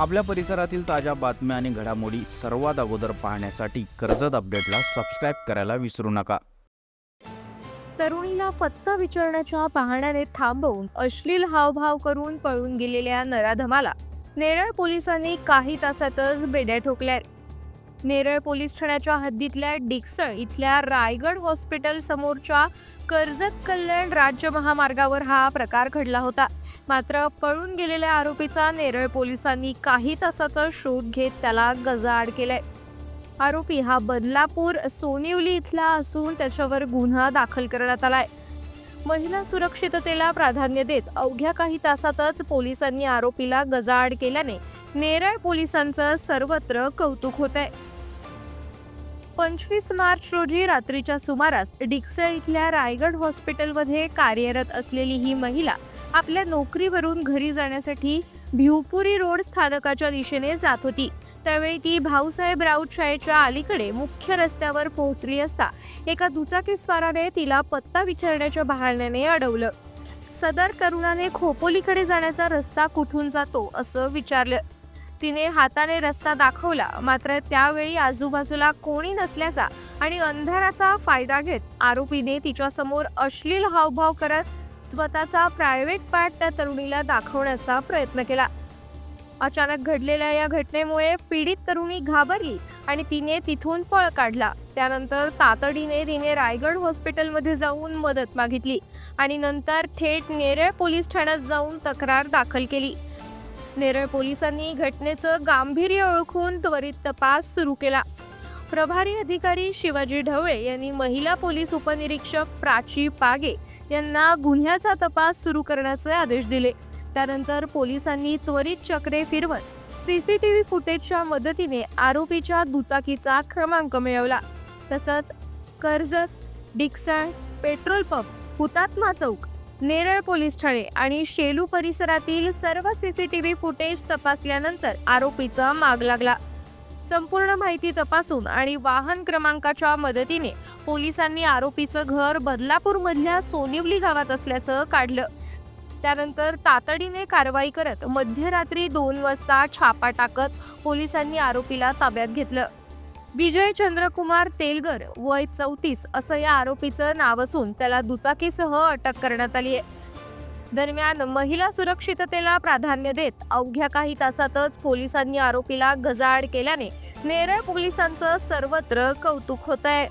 आपल्या परिसरातील ताज्या बातम्या आणि घडामोडी सर्वात अगोदर पाहण्यासाठी कर्जत अपडेटला सबस्क्राईब करायला विसरू नका. तरुणीला पत्ता विचारण्याच्या पाहण्याने थांबवून अश्लील हावभाव करून पळून गेलेल्या नराधमाला. नेरळ पोलिसांनी काही तासातच बेड्या ठोकल्या नेरळ पोलीस ठाण्याच्या हद्दीतल्या डिकसळ इथल्या रायगड हॉस्पिटल समोरच्या कर्जत कल्याण राज्य महामार्गावर हा प्रकार घडला होता. मात्र पळून गेलेल्या आरोपीचा नेरळ पोलिसांनी काही तासातच शोध घेत त्याला गजाआड केलाय. आरोपी हा बदलापूर सोनिवली इथला असून त्याच्यावर गुन्हा दाखल करण्यात आलाय. महिला सुरक्षिततेला प्राधान्य देत अवघ्या काही तासातच पोलिसांनी आरोपीला गजाआड केल्याने नेरळ पोलिसांचं सर्वत्र कौतुक होत आहे पंचवीस मार्च रोजी रात्रीच्या सुमारास डिक्सळ इथल्या रायगड हॉस्पिटलमध्ये कार्यरत असलेली ही महिला आपल्या नोकरीवरून घरी जाण्यासाठी भिवपुरी रोड स्थानकाच्या दिशेने जात होती. त्यावेळी ती भाऊसाहेब राऊत शाळेच्या अलीकडे मुख्य रस्त्यावर पोहोचली असता एका दुचाकीस्वाराने तिला पत्ता विचारण्याच्या बहाण्याने अडवलं. सदर तरुणाने खोपोलीकडे जाण्याचा रस्ता कुठून जातो असं विचारलं. तिने हाताने रस्ता दाखवला मात्र त्यावेळी आजूबाजूला कोणी नसल्याचा आणि अंधाराचा फायदा घेत आरोपीने तिच्या समोर अश्लील हावभाव करत स्वतःचा प्रायव्हेट पार्ट त्या तरुणीला दाखवण्याचा प्रयत्न केला. अचानक घडलेल्या या घटनेमुळे पीडित तरुणी घाबरली आणि तिने तिथून पळ काढला. त्यानंतर तातडीने तिने रायगड हॉस्पिटलमध्ये जाऊन मदत मागितली आणि नंतर थेट नेरळ पोलीस ठाण्यात जाऊन तक्रार दाखल केली. नेरळ पोलिसांनी घटनेचं गांभीर्य ओळखून त्वरित तपास सुरू केला. प्रभारी अधिकारी शिवाजी ढवळे यांनी महिला पोलीस उपनिरीक्षक प्राची पागे यांना गुन्ह्याचा तपास सुरू करण्याचे आदेश दिले. त्यानंतर पोलिसांनी त्वरित चक्रे फिरवत व्ही फुटेजच्या मदतीने आरोपीच्या दुचाकीचा क्रमांक मिळवला. तसंच Karjat डिक्सळ petrol pump Hutatma Chowk Neral police Thane आणि शेलू परिसरातील सर्व सीसीटीव्ही फुटेज तपासल्यानंतर आरोपीचा माग लागला. संपूर्ण माहिती तपासून आणि वाहन क्रमांकाच्या मदतीने पोलिसांनी आरोपीचं घर बदलापूरमधल्या सोनिवली गावात असल्याचं काढलं. त्यानंतर तातडीने कारवाई करत मध्यरात्री दोन वाजता छापा टाकत पोलिसांनी आरोपीला ताब्यात घेतलं. विजय चंद्रकुमार तेलगर वय चौतीस असं या आरोपीचं नाव असून त्याला दुचाकीसह अटक करण्यात आली आहे. दरम्यान महिला सुरक्षिततेला प्राधान्य देत अवघ्या काही तासातच पोलिसांनी आरोपीला गजाआड केल्याने नेरळ पोलिसांचं सर्वत्र कौतुक होत आहे